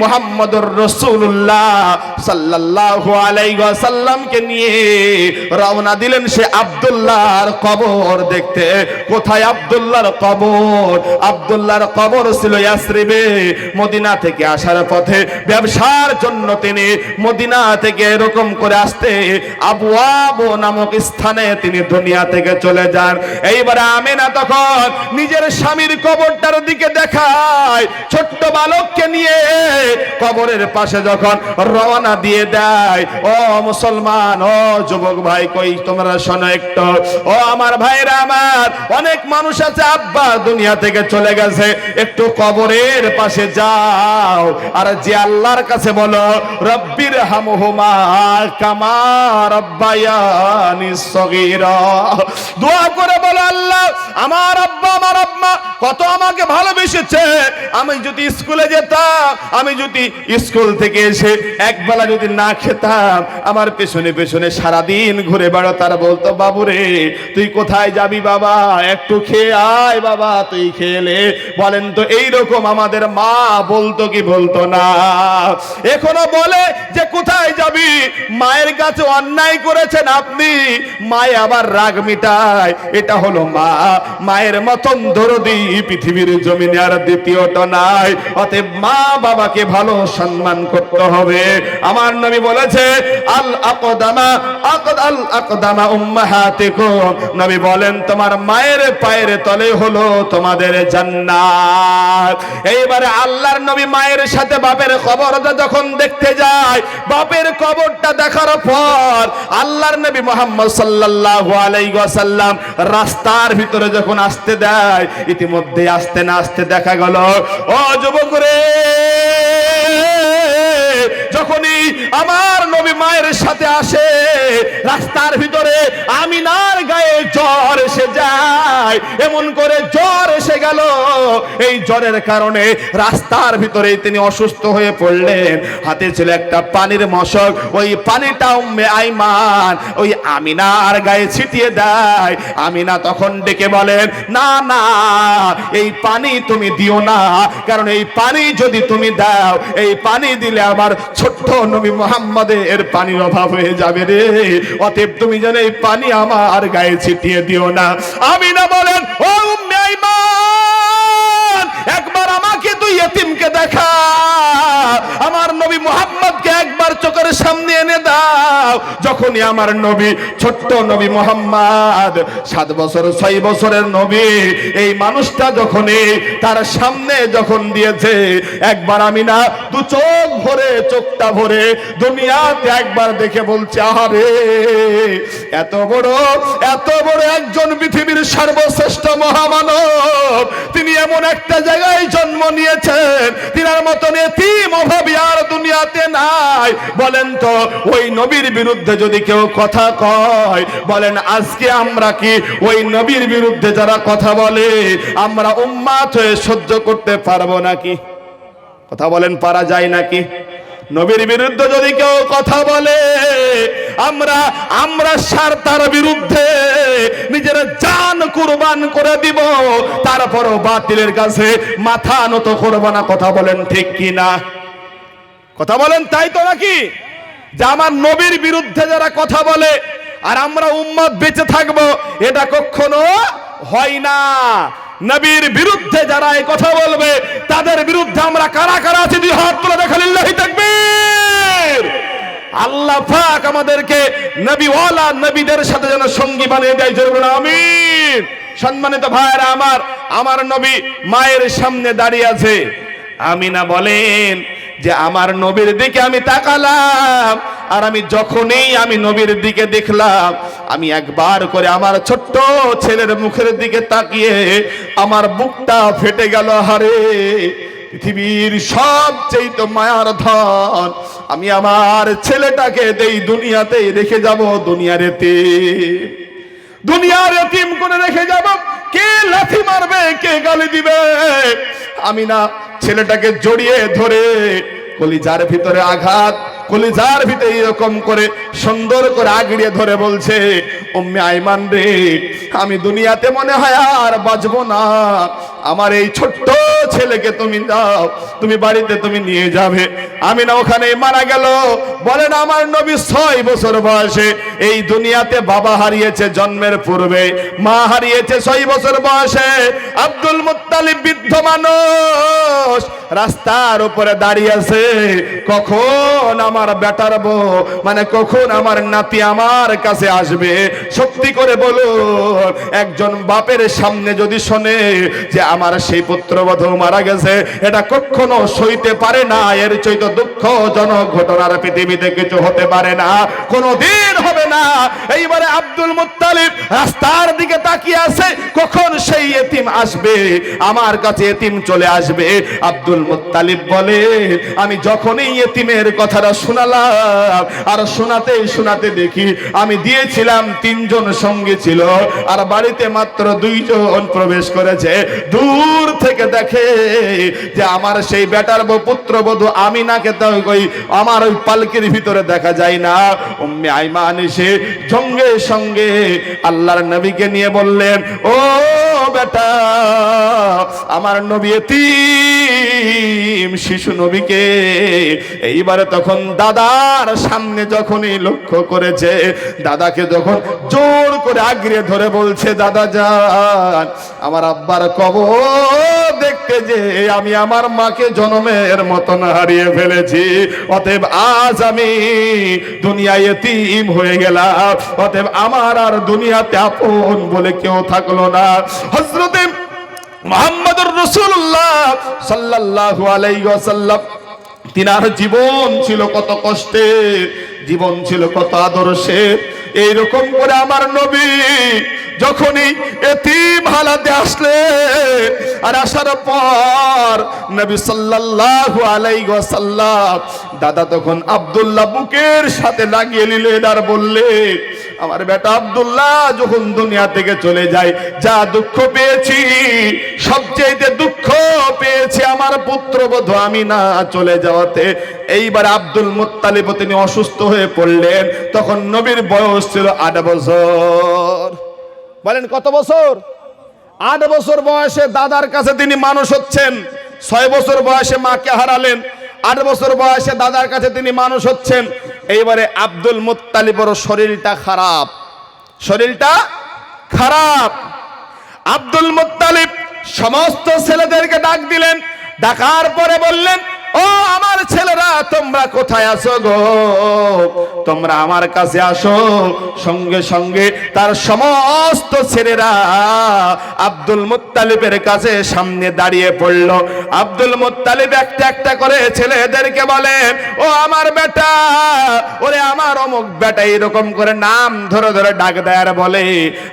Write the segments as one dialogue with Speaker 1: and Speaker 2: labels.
Speaker 1: মুহাম্মদুর রাসূলুল্লাহ সাল্লাল্লাহু আলাইহি ওয়াসাল্লামকে নিয়ে রওনা দিলেন সে আব্দুল্লাহর কবর দেখতে। কোথায় আব্দুল্লাহর কবর? আব্দুল্লাহর কবর ছিল ইয়াসরিবে, মদিনা থেকে আসার পথে। ব্যবসার জন্য তিনি মদিনা থেকে এরকম করে আসতে আবু আবু নামক স্থানে তিনি দুনিয়া থেকে চলে যান। এইবারে আমেনা তখন নিজের স্বামীর কবরটার দিকে দেখায়। ছোট্ট বালককে নিয়ে কবরের পাশে যখন রওনা দিয়ে দেয়। ও মুসলমান, ও যুবক ভাই, কই তোমরা শোনো একটু। ও আমার ভাইরা আমার, অনেক মানুষ আছে, আব্বা দুনিয়া থেকে চলে গেছে। একটু কবরের পাশে যাও। আর যে আল্লাহর কাছে বলো, রব্বির হামহুমা কামা রব্বায়ানি সগীরা। দোয়া করে বলো, আল্লাহ, আমার আব্বা, আমার আম্মা কত আমাকে ভালোবেসেছে। আমি যদি স্কুলে যেতাম, আমি যদি স্কুল থেকে এসে একবেলা যদি না খেতাম, আমার পেছনে পেছনে সারাদিন ঘুরে বেড়ো তারা বলতো, বাবুরে, তুই কোথায় যাবি বাবা? একটু খেয়ে আয় বাবা, তুই খেলে বলেন তো এই রকম আমাদের মা বলতো কি বলতো না। এখনও বলে যে, কোথায় যাবি? মায়ের কাছে অন্যায় করেছেন আপনি। মায় আবার রাগ মিটায়। এটা হলো মা। মায়ের মতন দরদি পৃথিবীর জমিনে আর দ্বিতীয়টা নাই। অতএব মা বাবাকে ভালো সম্মান করতে হবে। আমার নবী বলেছে, আল আকদামা, আকদ আল আকদামা উম্মাহাতিকুম। নবী বলেন, তোমার মায়ের পায়ের তলে হলো তোমাদের জান্নাত। এইবারে আল্লাহর নবী মায়ের সাথে বাপের কবরটা যখন দেখতে যায়, বাপের কবরটা দেখার পর আল্লাহর নবী মোহাম্মদ সাল্লাল্লাহু আলাইহি ওয়াসাল্লাম রাস্তার ভিতরে যখন আসতে দেয়, ইতিমধ্যে আসতে না আসতে দেখা গেল, ও যুবক রে যখনই আমার নবী মায়ের সাথে আসে, রাস্তার ভিতরে আমিনার গায়ে জ্বর এসে যায়। এমন করে জ্বর এসে গেল। এই জ্বরের কারণে রাস্তার ভিতরে তিনি অসুস্থ হয়ে পড়লেন। হাতে ছিল একটা পানির মশক। ওই পানিটা উম্মে আইমান, ওই আমিনার গায়ে ছিটিয়ে দেয়। আমিনা তখন ডেকে বলেন, না না, এই পানি তুমি দিও না। কারণ এই পানি যদি তুমি দাও, এই পানি দিলে আমার ছোট্ট নবী মোহাম্মদে এর পানির অভাব হয়ে যাবে রে। অতএব তুমি যেন এই পানি আমার গায়ে ছিটিয়ে দিও না। আমিনা বলেন, ও উম্মে আইমান একবার আমাকে তুই এতিমকে দেখা আমার নবী মোহাম্মদকে একবার চোখের সামনে এনে দাও। যখনই আমার নবী, ছোট্ট নবী মোহাম্মদ, সাত বছর, ছয় বছরের নবী, এই মানুষটা যখনই তার সামনে যখন দিয়েছে, একবার আমি না দু চোখ ভরে, চোখটা ভরে দুনিয়াতে একবার দেখে বলছে, আহারে, এত বড় এত বড় একজন পৃথিবীর সর্বশ্রেষ্ঠ মহামানব। তিনি এমন একটা জায়গায় জন্ম নিয়েছেন, তিনার মতন এতিম অভাবী আর দুনিয়াতে নাই। বলেন তো, ওই নবীর বিরুদ্ধে যদি কেউ কথা কয়, বলেন আজকে আমরা কি ওই নবীর বিরুদ্ধে যারা কথা বলে, আমরা উম্মাত হয়ে সহ্য করতে পারব নাকি? কথা বলেন, পারা যায় নাকি? নবীর বিরুদ্ধে যদি কেউ কথা বলে, আমরা আমরা সার তার বিরুদ্ধে নিজের জান কুরবান করে দিব, তারপরও বাতিলের কাছে মাথা নত করব না, কথা বলেন ঠিক কি না কথা বলেন, তাই তো নাকি? যে আমার নবীর বিরুদ্ধে যারা কথা বলে, আর আমরা উম্মত বেঁচে থাকব, এটা কখনো হয় না। নবীর বিরুদ্ধে যারা এই কথা বলবে, তাদের বিরুদ্ধে আমরা কারা কারা আছি? দুই হাত তুলে দেখালিল্লাহি তাকবীর। আল্লাহ পাক আমাদেরকে নবী ওয়ালা নবীদের সাথে যেন সঙ্গী বানিয়ে দেয়, জোরে বলুন, আমিন। সম্মানিত ভাইরা আমার আমার নবী মায়ের সামনে দাঁড়িয়ে আছে। আমিনা বলেন যে আমার নবীর দিকে আমি তাকালাম, আর আমি যখনই আমি নবীর দিকে দেখলাম, আমি একবার করে আমার ছোট্ট ছেলের মুখের দিকে তাকিয়ে আমার বুকটা ফেটে গেল, হারে পৃথিবীর সবচেয়ে তো মায়ার ধন। আমি আমার ছেলেটাকে দেই দুনিয়াতেই রেখে যাব, দুনিয়ার এতে দুনিয়ার এতিম করে রেখে যাব, কে লাথি মারবে, কে গালি দিবে? আমি না ছেলেটাকে জড়িয়ে ধরে কলিজার ভিতরে আঘাত, কলিজার ভিতরে এরকম করে সুন্দর করে আগড়িয়ে ধরে বলছে, উম্মে আইমান রে, আমি দুনিয়াতে মনে হয় আর বাঁচবো না। আমার এই ছোট্ট ছেলেকে তুমি দাও, তুমি বাড়িতে তুমি নিয়ে যাবে। আমি না ওখানে মারা গেল। বলেন, আমার নবী ছয় বছর বয়সে এই দুনিয়াতে বাবা হারিয়েছে জন্মের পূর্বে, মা হারিয়েছে ছয় বছর বয়সে। আব্দুল মুত্তালিব বৃদ্ধ মানুষ রাস্তার উপরে দাঁড়িয়ে আছে। কখন আমার বেটার বউ মানে কখন আমার নাতি আমার কাছে আসবে? সত্যি করে বলুন, একজন বাপের সামনে যদি শোনে যে আমার সেই পুত্রবধূ মারা গেছে, এটা কখনো সইতে পারে না। এর চৈত দুঃখজনক ঘটনার পৃথিবীতে কিছু হতে পারে না কোনো দিন হবে না। এইবারে আব্দুল মুত্তালিব রাস্তার দিকে তাকিয়ে আছে, কখন সেই এতিম আসবে? আমার কাছে এতিম চলে আসবে। আব্দুল মুত্তালিব বলে, আমি যখনই এতিমের কথাটা শোনালাম, আর শোনাতে শোনাতে দেখি আমি দিয়েছিলাম তিনজন সঙ্গে ছিল, আর বাড়িতে মাত্র দুইজন প্রবেশ করেছে। দূর থেকে দেখে যে আমার সেই বেটার বউ, পুত্রবধূ আমি নাকে তো ওই আমার ওই পালকির ভিতরে দেখা যায় না। উম্মে আইমান এসে সঙ্গে সঙ্গে আল্লাহর নবীকে নিয়ে বললেন, ও বেটা, আমার নবী এতিম শিশু নবীকে। এইবারে তখন দাদার সামনে যখনই লক্ষ্য করেছে, দাদাকে যখন জোর করে আগড়িয়ে ধরে বলছে, দাদা যান, আমার আব্বার কবর দেখতে যে আমি আমার মাকে জনমের মতন হারিয়ে ফেলেছি। অতএব আজ আমি দুনিয়ায় এতিম হয়ে গেলাম। অতএব আমার আর দুনিয়াতে আপন বলে কেউ থাকল না। হজরতে মোহাম্মদুর রসুল্লাহ সাল্লাল্লাহু আলাইহি ওয়াসাল্লাম, তিনার জীবন ছিল কত কষ্টের। জীবন ছিল কত আদর্শের এইরকম করে আমার নবী যখনই এতিম হালাতে আসলে আর আসার পর নবী সাল্লাল্লাহু আলাইহি ওয়াসাল্লাম দাদা তখন আব্দুল্লাহ বুকের সাথে লাগিয়ে নিলেন আর বললেন আমার বেটা আবদুল্লাহ যখন দুনিয়া থেকে চলে যায়, যা দুঃখ পেয়েছি সবচেয়ে দুঃখ পেয়েছি আমার পুত্র পুত্রবধূ আমি না চলে যাওয়াতে। এইবার আব্দুল মুত্তালিব তিনি অসুস্থ হয়ে পড়লেন, তখন নবীর বয়স ছিল আট বছর। বলেন কত বছর? আট বছর বয়সে দাদার কাছে তিনি মানুষ হচ্ছেন, ছয় বছর বয়সে মাকে হারালেন, আট বছর বয়সে দাদার কাছে তিনি মানুষ হচ্ছেন এইবারে আব্দুল মুতালিবর শরীরটা খারাপ। শরীরটা খারাপ। আব্দুল মুতালিব সমস্ত ছেলেদেরকে ডাক দিলেন, ডাকার পরে বললেন ও আমার ছেলেরা, তোমরা কোথায় আছো গো? তোমরা আমার কাছে আসো। সঙ্গে সঙ্গে তার সমস্ত ছেলেরা আব্দুল মুত্তালিবের কাছে সামনে দাঁড়িয়ে পড়ল। আব্দুল মুত্তালিব একটা একটা করে ছেলেদেরকে বলেন ও আমার বেটা, ওরে আমার অমুক বেটা এরকম করে নাম ধরে ধরে ডাক দেয় আর বলে,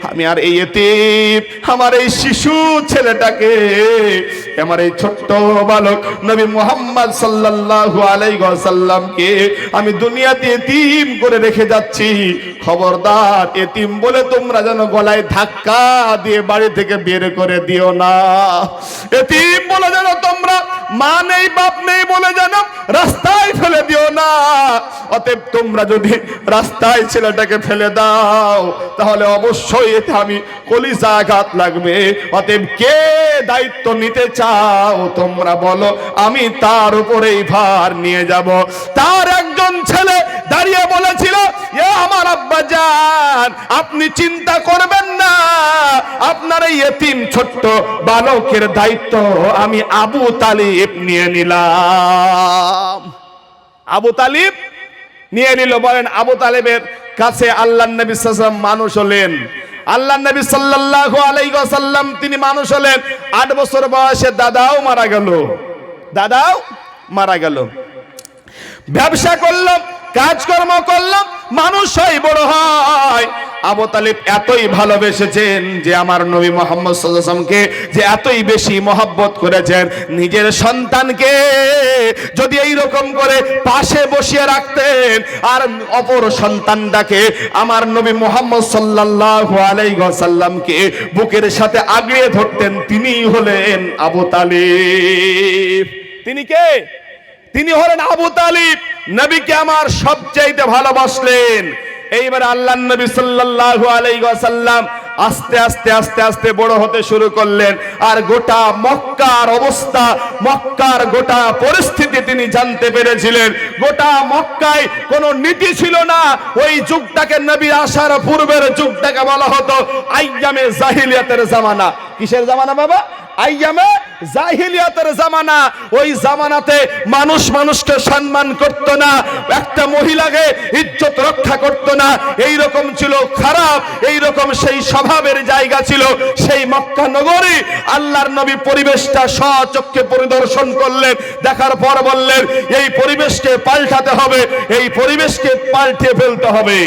Speaker 1: আমি আর এই এতিম, আমার এই শিশু ছেলেটাকে, আমার এই ছোট্ট বালক নবী মোহাম্মদ সাল্লাল্লাহু আলাইহি ওয়াসাল্লামকে আমি দুনিয়াতে এতিম করে রেখে যাচ্ছি। খবরদার, এতিম বলে তোমরা যেন গলায় ধাক্কা দিয়ে বাড়ি থেকে বের করে দিও না। এতিম বলে যেন তোমরা মা নেই, বাপ নেই বলে যেন রাস্তায় ফেলে দিও না। অতএব তোমরা যদি রাস্তায় ছেলেটাকে ফেলে দাও, তাহলে অবশ্যই এতে আমি কলিজা আঘাত লাগবে। অতএব কে দায়িত্ব নিতে চাও, তোমরা বলো, আমি তার উপরেই ভার নিয়ে যাব। তার একজন ছেলে দাঁড়িয়ে বলেছিল, এ আমার আব্বা যান আপনি চিন্তা করবেন না। আপনার এই এতিম ছোট্ট বালকের দায়িত্ব আমি আবু তালিব নিয়ে নিলাম। আবু তালিব নিয়ে নিল, বলেন, আবু তালেবের কাছে আল্লাহ নবী সাল্লাম মানুষ হলেন। আল্লাহ নবী সাল্লাল্লাহু আলাইহি ওয়াসাল্লাম, তিনি মানুষ হলেন। আট বছর বয়সে দাদাও মারা গেল। দাদাও মারা গেল। ব্যবসা করলাম, কাজকর্ম করলাম, মানুষ হয় বড় হয়। আবু তালিব এতই ভালোবেসেছেন যে আমার নবী মোহাম্মদ সাল্লামকে যে এতই বেশি মহব্বত করেছেন নিজের সন্তানকে। যদি এই রকম করে পাশে বসিয়ে রাখতেন আর অপর সন্তানটাকে আমার নবী মোহাম্মদ সাল্লাল্লাহু আলাইহি ওয়াসাল্লামকে বুকের সাথে আগড়িয়ে ধরতেন, তিনিই হলেন আবু তালিব। তিনি কে? তিনি হলেন আবু তালিব। নবীকে আমার সবচাইতে ভালোবাসলেন। এইবার আল্লাহ নবী সাল্লাল্লাহু আলাইহি ওয়াসাল্লাম আস্তে আস্তে আস্তে আস্তে বড় হতে শুরু করলেন। আর গোটা মক্কার অবস্থা, মক্কার গোটা পরিস্থিতি তিনি জানতে পেরেছিলেন। গোটা মক্কায় কোনো নীতি ছিল না। ওই যুগটাকে নবী আসার পূর্বের যুগটাকে বলা হতো আইয়ামে জাহিলিয়াতের জামানা। কিসের জামানা বাবা? আইয়ামে জাহিলিয়াতের জামানা, ওই জামানাতে মানুষ মানুষকে সম্মান করত না, একটা মহিলাকে ইজ্জত রক্ষা করত না। এই রকম ছিল খারাপ এই রকম সেই স্বভাবের জায়গা ছিল সেই মক্কা নগরী। আল্লাহর নবী পরিবেশটা স্বচক্ষে পরিদর্শন করলেন, দেখার পর বললেন, এই পরিবেশকে পাল্টাতে হবে, এই পরিবেশকে পাল্টে ফেলতে হবে।